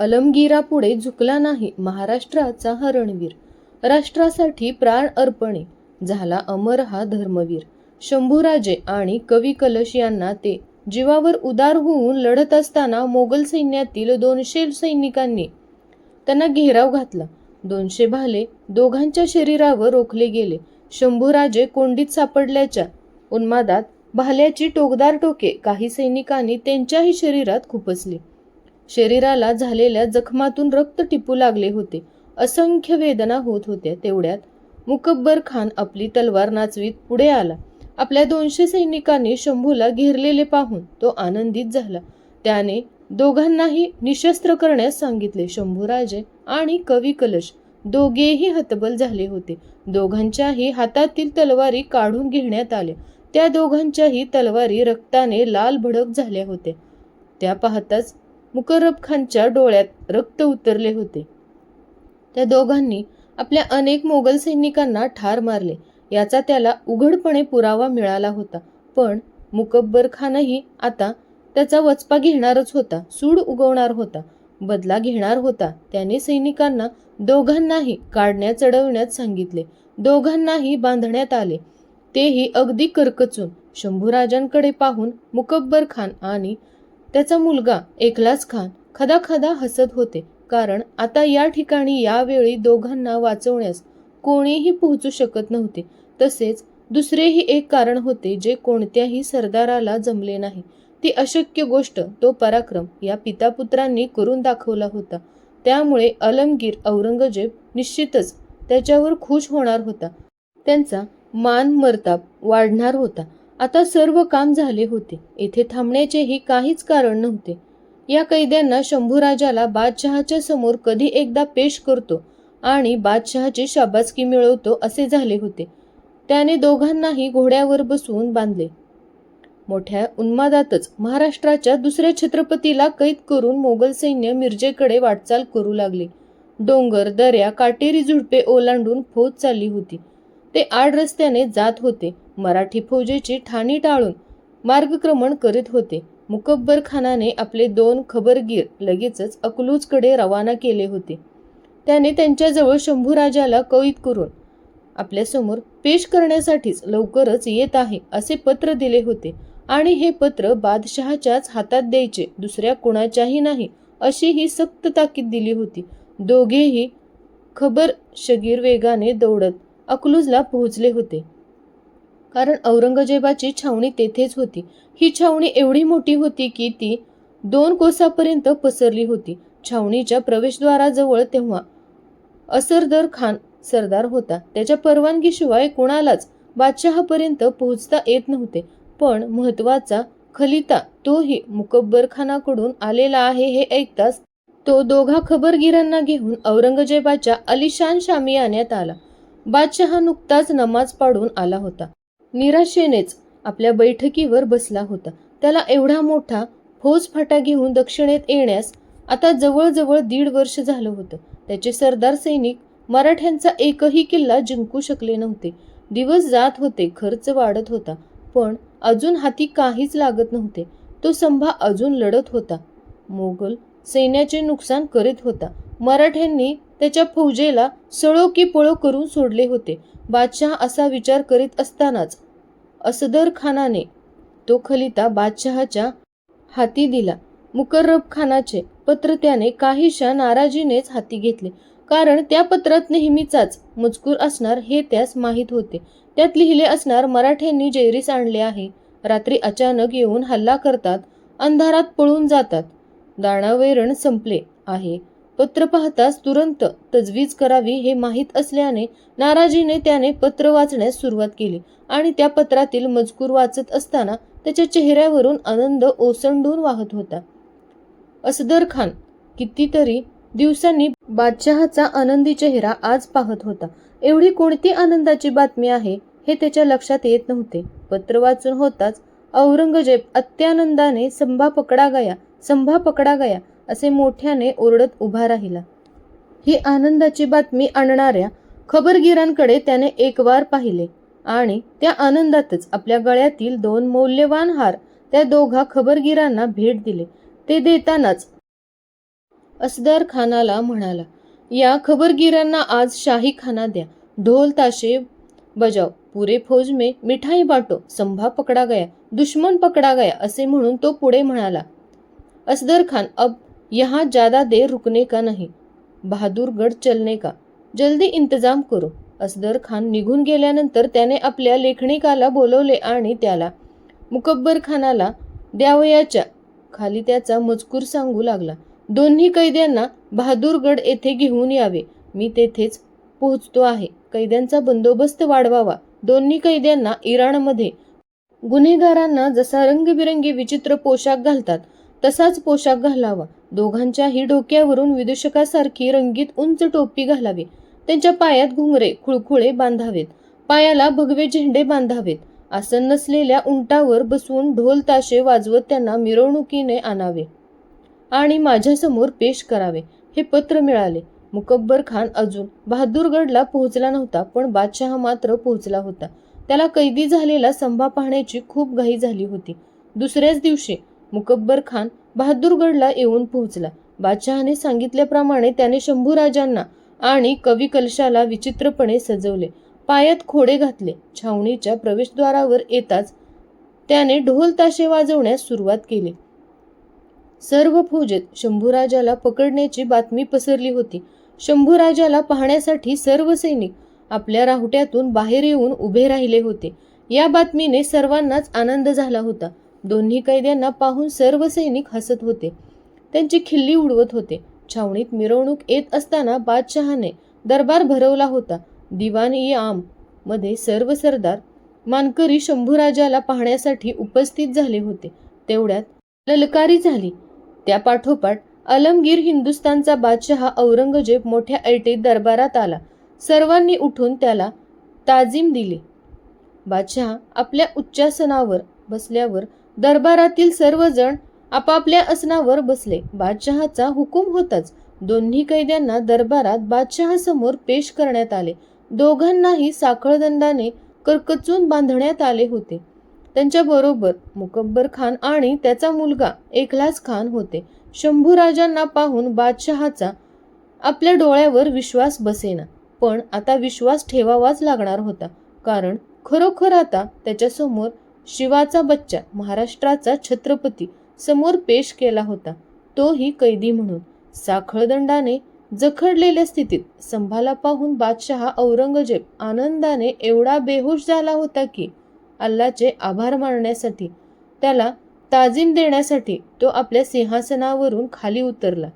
अलमगीरापुढे झुकला नाही महाराष्ट्राचा हा रणवीर. राष्ट्रासाठी प्राण अर्पणे झाला अमर हा धर्मवीर. शंभूराजे आणि कवी कलश यांना ते जीवावर उदार होऊन लढत असताना मोगल सैन्यातील दोनशे सैनिकांनी त्यांना घेराव घातला. दोनशे भाले दोघांच्या शरीरावर रोखले गेले. शंभूराजे कोंडीत सापडल्याच्या उन्मादात भाल्याची टोकदार टोके काही सैनिकांनी त्यांच्याही शरीरात खुपसली. शरीराला झालेल्या जखमातून रक्त टिपू लागले होते. असंख्य वेदना होत होत्या. तेवढ्यात मुकब्बर खान आपली तलवार नाचवीत पुढे आला. आपल्या दोनशे सैनिकांनी शंभूला घेरलेले पाहून तो आनंदित झाला. त्याने दोघांनाही निशस्त्र करण्यास सांगितले. शंभूराजे आणि कवी कलश दोघेही हतबल झाले होते. दोघांच्याही हातातील तलवारी काढून घेण्यात आल्या. त्या दोघांच्याही तलवारी रक्ताने लाल भडक झाल्या होत्या. त्या पाहताच मुकर्रब खानच्या डोळ्यात रक्त उतरले होते. त्या दोघांनी आपल्या अनेक मोगल सैनिकांना ठार मारले. याचा त्याला उघडपणे पुरावा मिळाला होता. पण मुकब्बर खानही आता त्याचा वचपा घेणारच होता. सूड उगवणार होता. बदला घेणार होता. त्याने सैनिकांना दोघांनाही काढण्यात चढवण्यात सांगितले. दोघांनाही बांधण्यात आले. तेही अगदी करकचून. शंभूराजांकडे पाहून मुकब्बर खान आणि त्याचा मुलगा एकलाच खान खदाखदा हसत होते. कारण आता या ठिकाणी यावेळी दोघांना वाचवण्यास कोणीही पोहोचू शकत नव्हते. तसेच दुसरेही एक कारण होते जे कोणत्याही सरदाराला जमले नाही. ती अशक्य गोष्ट तो पराक्रम या पितापुत्रांनी करून दाखवला होता. त्यामुळे अलमगीर औरंगजेब निश्चितच त्याच्यावर खुश होणार होता. त्यांचा मान मरताप वाढणार होता. आता सर्व काम झाले होते. येथे थांबण्याचेही काहीच कारण नव्हते. या कैद्यांना शंभूराजाला बादशहाच्या समोर कधी एकदा पेश करतो आणि बादशहाची शाबासकी मिळवतो असे झाले होते. त्याने दोघांनाही घोड्यावर बसवून बांधले. मोठ्या उन्मादातच महाराष्ट्राच्या दुसऱ्या छत्रपतीला कैद करून मोगल सैन्य मिरजेकडे वाटचाल करू लागले. डोंगर दऱ्या काटेरी झुडपे ओलांडून फौज चालली होती. ते आड रस्त्याने जात होते. मराठी फौजेची ठाणी टाळून मार्गक्रमण करीत होते. मुकब्बर खानाने आपले दोन खबरगीर लगेचच अकलूजकडे रवाना केले होते. त्याने त्यांच्याजवळ शंभूराजाला कैद करून आपल्यासमोर पेश करण्यासाठीच लवकरच येत आहे असे पत्र दिले होते. आणि हे पत्र बादशहाच्याच हातात द्यायचे दुसऱ्या कुणाच्याही नाही अशी ही सक्त ताकीद दिली होती. दोघेही खबर शगीर वेगाने दौडत अकलूजला पोहोचले होते. कारण औरंगजेबाची छावणी तेथेच होती. ही छावणी एवढी मोठी होती की ती दोन कोसापर्यंत पसरली होती. छावणीच्या प्रवेशद्वाराजवळ तेव्हा असरदर खान सरदार होता. त्याच्या परवानगीशिवाय कुणालाच बादशहापर्यंत पोहोचता येत नव्हते. पण महत्त्वाचा खलिता तोही मुकब्बर खानाकडून आलेला आहे हे ऐकताच तो दोघा खबरगिरांना घेऊन औरंगजेबाच्या अलिशान शामियान्यात आला. बादशहा नुकताच नमाज पाडून आला होता. निराशेनेच आपल्या बैठकीवर बसला होता. त्याला एवढा मोठा फौज फाटा घेऊन दक्षिणेत येण्यास आता जवळजवळ दीड वर्ष झालं होतं. त्याचे सरदार सैनिक मराठ्यांचा एकही किल्ला जिंकू शकले नव्हते. दिवस जात होते खर्च वाढत होता पण अजून हाती काहीच लागत नव्हते. तो संभा अजून लढत होता. मोगल सैन्याचे नुकसान करीत होता. मराठ्यांनी त्याच्या फौजेला सळो की पळो करून सोडले होते. बादशहा असा विचार करीत असतानाच असदर खानाने तो खलिता बादशहाच्या हाती दिला. मुकर्रब खानाचे पत्र त्याने काहीशा नाराजीनेच हाती घेतले. कारण त्या पत्रात नेहमीचाच मजकूर असणार हे त्यास माहीत होते. त्यात लिहिले असणार मराठ्यांनी जैरीस आणले आहे. रात्री अचानक येऊन हल्ला करतात अंधारात पळून जातात. दाणावैरण संपले आहे. पत्र पाहताच तुरंत तजवीज करावी हे माहीत असल्याने नाराजीने त्याने पत्र वाचण्यास सुरुवात केली आणि त्या पत्रातील मजकूर वाचत असताना त्याच्या चेहऱ्यावरून आनंद ओसंडून वाहत होता. असदर खान कितीतरी दिवसांनी बादशहाचा आनंदी चेहरा आज पाहत होता. एवढी कोणती आनंदाची बातमी आहे हे त्याच्या लक्षात येत नव्हते. पत्र वाचून होताच औरंगजेब अत्यानंदाने संभा पकडा गया संभा पकडा गया असे मोठ्याने ओरडत उभा राहिला. ही आनंदाची बातमी आणणाऱ्या खबरगिरांकडे त्याने एक वार पाहिले आणि त्या आनंदातच आपल्या गळ्यातील दोन मौल्यवान हार त्या दोघा खबरगिरांना भेट दिले. ते देतानाच असदार खानाला म्हणाला या खबरगिरांना आज शाही खाना द्या. ढोल ताशे बजाव. पुरे फौज में मिठाई बाटो. संभा पकडा गया. दुश्मन पकडा गया. असे म्हणून तो पुढे म्हणाला. असदर खान अब यहाँ ज्यादा देर रुकने का नहीं बहादूरगड चलने का। जल्दी इंतजाम करो। असदर खान निघून गेल्यानंतर त्याने आपल्या लेखणिकाला बोलवले आणि त्याला मुकब्बर खानाला द्यावयाच्या खाली त्याचा मजकूर सांगू लागला दोन्ही कैद्यांना बहादूरगड येथे घेऊन यावे. मी तेथेच पोहोचतो आहे. कैद्यांचा बंदोबस्त वाढवावा. दोन्ही कैद्यांना इराणमध्ये गुन्हेगारांना जसा रंगबिरंगी विचित्र पोशाख घालतात तसाच पोशाख घालावा. दोघांच्याही डोक्यावरून विदूषकासारखी रंगीत उंच टोपी घालावी. त्यांच्या पायात घुंगरे खुळखुळे बांधावेत. पायाला भगवे झेंडे बांधावेत. आसन नसलेल्या उंटावर बसवून ढोल ताशे वाजवत त्यांना मिरवणुकीने आणावे आणि माझ्यासमोर पेश करावे. हे पत्र मिळाले. मुकब्बर खान अजून बहादूरगडला पोहोचला नव्हता पण बादशहा मात्र पोहोचला होता. त्याला कैदी झालेला संभा पाहण्याची खूप घाई झाली होती. दुसऱ्याच दिवशी मुकब्बर खान बहादूरगडला येऊन पोहोचला. बादशहाने सांगितल्याप्रमाणे त्याने शंभूराजांना आणि कवी कलशाला विचित्रपणे सजवले. पायात खोडे घातले. छावणीच्या प्रवेशद्वारावर येताच त्याने ढोल ताशे वाजवण्यास सुरुवात केली. सर्व फौजेत शंभूराजाला पकडण्याची बातमी पसरली होती. शंभूराजाला पाहण्यासाठी सर्व सैनिक आपल्या राहुट्यातून बाहेर येऊन उभे राहिले होते. या बातमीने सर्वांनाच आनंद झाला होता. दोन्ही कैद्यांना पाहून सर्व सैनिक हसत होते. त्यांची खिल्ली उडवत होते. छावणीत मिरवणूक येत असताना बादशहाने दरबार भरवला होता. दिवान ई आममध्ये सर्व सरदार मानकरी शंभूराजाला पाहण्यासाठी उपस्थित झाले होते. तेवढ्यात ललकारी झाली. त्या पाठोपाठ अलमगीर हिंदुस्तानचा बादशहा औरंगजेब मोठ्या ऐटीत दरबारात आला. सर्वांनी उठून त्याला ताजीम दिली. बादशहा आपल्या उच्चासनावर बसल्यावर दरबारातील सर्वजण आपापल्या आसनावर बसले. बादशहाचा हुकूम होताच दोन्ही कैद्यांना दरबारात बादशहासमोर पेश करण्यात आले. दोघांनाही साखळदंडाने करकचून बांधण्यात आले होते. त्यांच्याबरोबर मुकब्बर खान आणि त्याचा मुलगा एकलास खान होते. शंभूराजांना पाहून बादशहाचा आपल्या डोळ्यावर विश्वास बसेना. पण आता विश्वास ठेवावाच लागणार होता. कारण खरोखर आता त्याच्यासमोर शिवाचा बच्चा महाराष्ट्राचा छत्रपती समोर पेश केला होता. तोही कैदी म्हणून. साखळदंडाने जखडलेल्या स्थितीत संभाला पाहून बादशहा औरंगजेब आनंदाने एवढा बेहोश झाला होता की अल्लाचे आभार मानण्यासाठी त्याला ताजीम देण्यासाठी तो आपल्या सिंहासनावरून खाली उतरला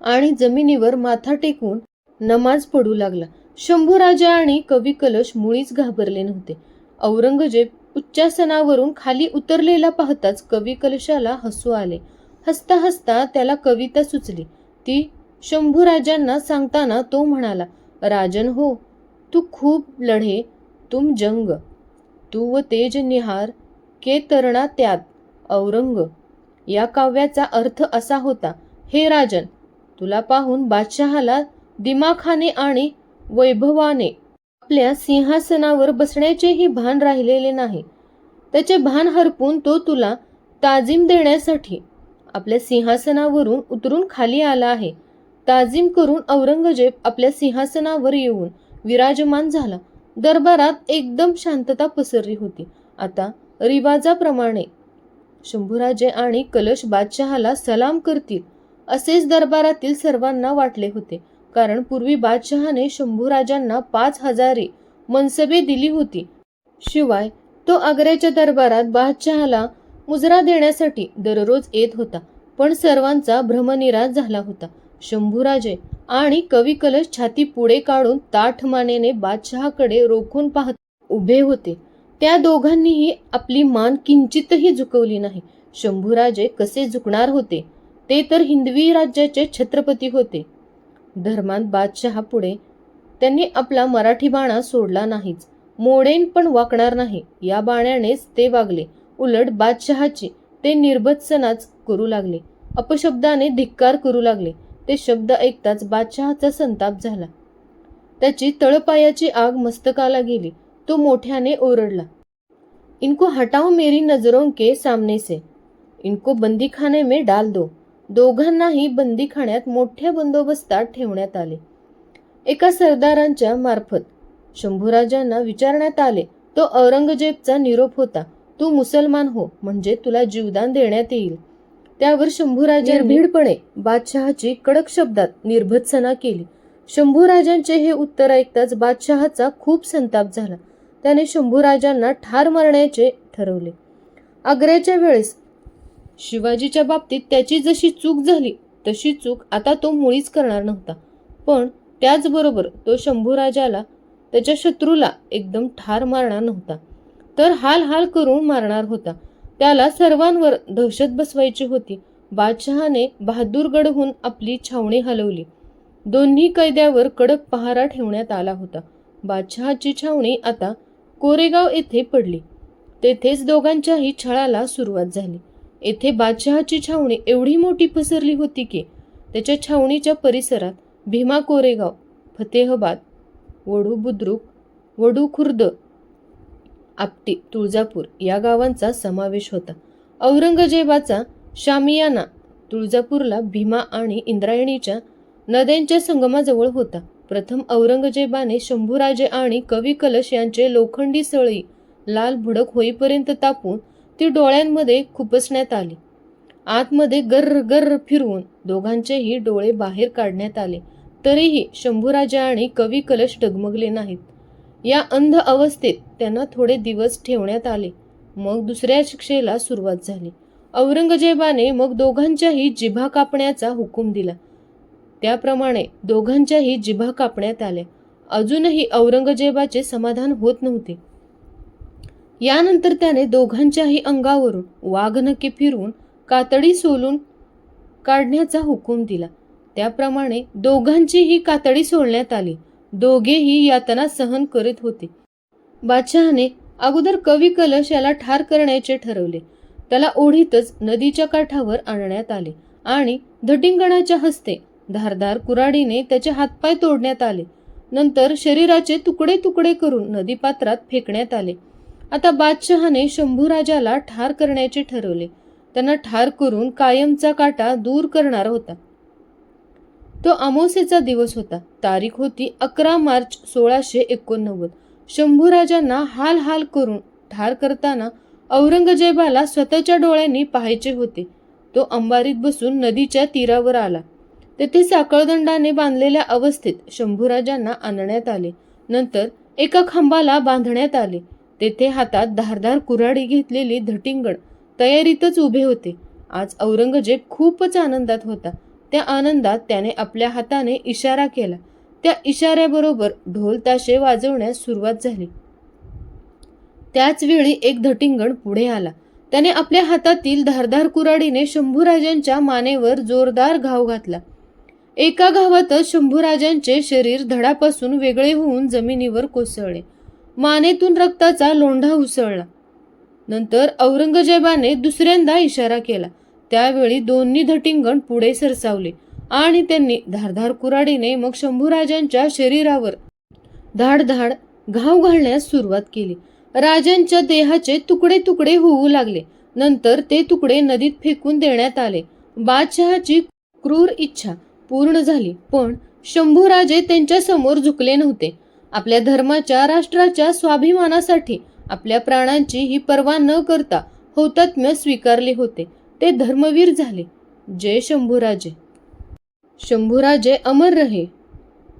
आणि जमिनीवर माथा टेकून नमाज पडू लागला. शंभूराजा आणि कवी कलश मुळीच घाबरले नव्हते. औरंगजेब उच्चासनावरून खाली उतरलेला पाहताच कवी कलशाला हसू आले. हसता हसता त्याला कविता सुचली. ती शंभूराजांना सांगताना तो म्हणाला राजन हो तू खूप लढे तुम जंग तू व तेज निहार के तरणा त्यात औरंग या काव्याचा अर्थ असा होता हे राजन तुला पाहून बादशहाला दिमाखाने आणि वैभवाने आपल्या सिंहासनावर बसण्याचेही भान राहिलेले नाही. त्याचे भान हरपून तो तुला ताजीम देण्यासाठी आपल्या सिंहासनावरून उतरून खाली आला आहे. ताजीम करून औरंगजेब आपल्या सिंहासनावर येऊन विराजमान झाला. दरबारात एकदम शांतता पसरली होती. आता रिवाजाप्रमाणे शंभूराजे आणि कलश बादशहाला सलाम करतील असेच दरबारातील सर्वांना वाटले होते. कारण पूर्वी बादशहाने शंभूराजांना पाच हजारे मनसबे दिली होती. शिवाय तो आग्र्याच्या दरबारात बादशहाला मुजरा देण्यासाठी दररोज येत होता पण सर्वांचा भ्रमनिराश झाला होता. शंभूराजे आणि कवी कलश छाती पुढे काढून ताठ मानेने बादशहाकडे रोखून पाहत उभे होते. त्या दोघांनीही आपली मान किंचितही झुकवली नाही. शंभूराजे कसे झुकणार होते? ते तर हिंदवी राज्याचे छत्रपती होते. धर्मात बादशहा पुढे त्यांनी आपला मराठी बाणा सोडला नाहीच. मोडेन पण वाकणार नाही. या बाण्यानेच ते वागले. उलट बादशहाची ते निर्भत्सनाच करू लागले. अपशब्दाने धिक्कार करू लागले. ते शब्द ऐकताच बादशहाचा संताप झाला. त्याची तळपायाची आग मस्तकाला गेली. तो मोठ्याने ओरडला इनको हटाओ मेरी नजरों के सामने से. इनको बंदीखाने में डाल दो. दोघांनाही बंदीखाण्यात मोठ्या बंदोबस्तात ठेवण्यात आले. एका सरदारांच्या मार्फत शंभूराजांना विचारण्यात आले तो औरंगजेबचा निरोप होता तू मुसलमान हो म्हणजे तुला जीवदान देण्यात येईल. त्यावर शंभूराजा निर्भीडपणे बादशहाची कडक शब्दात निर्भत्सना केली. शंभूराजांचे हे उत्तर ऐकताच बादशहाचा खूप संताप झाला. त्याने शंभूराजांना ठार मारण्याचे ठरवले. आग्र्याच्या वेळेस शिवाजीच्या बाबतीत त्याची जशी चूक झाली तशी चूक आता तो मुळीच करणार नव्हता. पण त्याचबरोबर तो शंभूराजाला त्याच्या शत्रूला एकदम ठार मारणार नव्हता. तर हाल हाल करून मारणार होता. त्याला सर्वांवर दहशत बसवायची होती. बादशहाने बहादूरगडहून आपली छावणी हलवली. दोन्ही कैद्यावर कडक पहारा ठेवण्यात आला होता. बादशहाची छावणी आता कोरेगाव येथे पडली. तेथेच दोघांच्याही छळाला सुरुवात झाली. येथे बादशहाची छावणी एवढी मोठी पसरली होती की त्याच्या छावणीच्या परिसरात भीमा कोरेगाव फतेहबाद वडू बुद्रुक वडू खुर्द आपटी तुळजापूर या गावांचा समावेश होता. औरंगजेबाचा शामियाना तुळजापूरला भीमा आणि इंद्रायणीच्या नद्यांच्या संगमाजवळ होता. प्रथम औरंगजेबाने शंभूराजे आणि कवी कलश यांचे लोखंडी सळी लाल भुडक होईपर्यंत तापून ती डोळ्यांमध्ये खुपसण्यात आली. आतमध्ये गर्र गर्र फिरवून दोघांचेही डोळे बाहेर काढण्यात आले. तरीही शंभूराजा आणि कवी कलश डगमगले नाहीत. या अंध अवस्थेत त्यांना थोडे दिवस ठेवण्यात आले. मग दुसऱ्या शिक्षेला सुरुवात झाली. औरंगजेबाने मग दोघांच्याही जिभा कापण्याचा हुकूम दिला. त्याप्रमाणे दोघांच्याही जिभा कापण्यात आल्या. अजूनही औरंगजेबाचे समाधान होत नव्हते. यानंतर त्याने दोघांच्याही अंगावरून वाघनके फिरवून कातडी सोलून काढण्याचा हुकूम दिला. त्याप्रमाणे दोघांचीही कातडी सोडण्यात आली. दोघेही यातना सहन करीत होते. बादशहाने अगोदर कवी कलश याला ठार करण्याचे ठरवले. त्याला ओढीतच नदीच्या काठावर आणण्यात आले आणि धटिंगणाच्या हस्ते धारदार कुराडीने त्याचे हातपाय तोडण्यात आले. नंतर शरीराचे तुकडे तुकडे करून नदीपात्रात फेकण्यात आले. आता बादशहाने शंभूराजाला ठार करण्याचे ठरवले. त्यांना ठार करून कायमचा काटा दूर करणार होता. तो अमावस्येचा दिवस होता. तारीख होती अकरा मार्च सोळाशे एकोणनव्वद. शंभूराजांना हाल हाल करून ठार करताना औरंगजेबाला स्वतःच्या डोळ्यांनी पाहायचे होते. तो अंबारीत बसून नदीच्या तीरावर आला. तेथे साखळदंडाने बांधलेल्या अवस्थेत शंभूराजांना आणण्यात आले. नंतर एका खांबाला बांधण्यात आले. तेथे हातात धारदार कुऱ्हाडी घेतलेली धटिंगण तयारीतच उभे होते. आज औरंगजेब खूपच आनंदात होता. त्या आनंदात त्याने आपल्या हाताने इशारा केला. त्या इशाऱ्याबरोबर ढोल ताशे वाजवण्यास सुरुवात झाली. त्याच वेळी एक धटिंगण पुढे आला. त्याने आपल्या हातातील धारदार कुऱ्हाडीने शंभूराजांच्या मानेवर जोरदार घाव घातला. एका घावातच शंभूराजांचे शरीर धडापासून वेगळे होऊन जमिनीवर कोसळले. मानेतून रक्ताचा लोंढा उसळला. नंतर औरंगजेबाने दुसऱ्यांदा इशारा केला. त्यावेळी दोन्ही धटिंगण पुढे सरसावले आणि त्यांनी धारधार कुराडीने मग शंभूराजांच्या शरीरावर धाड धाड घाव घालण्यास सुरुवात केली. राजांच्या देहाचे तुकडे तुकडे होऊ लागले. नंतर ते तुकडे नदीत फेकून देण्यात आले. बादशहाची क्रूर इच्छा पूर्ण झाली पण शंभूराजे त्यांच्यासमोर झुकले नव्हते. आपल्या धर्माच्या राष्ट्राच्या स्वाभिमानासाठी आपल्या प्राणांची ही पर्वा न करता हौतात्म्य स्वीकारले होते. ते धर्मवीर झाले. जय शंभूराजे. शंभूराजे अमर रहे.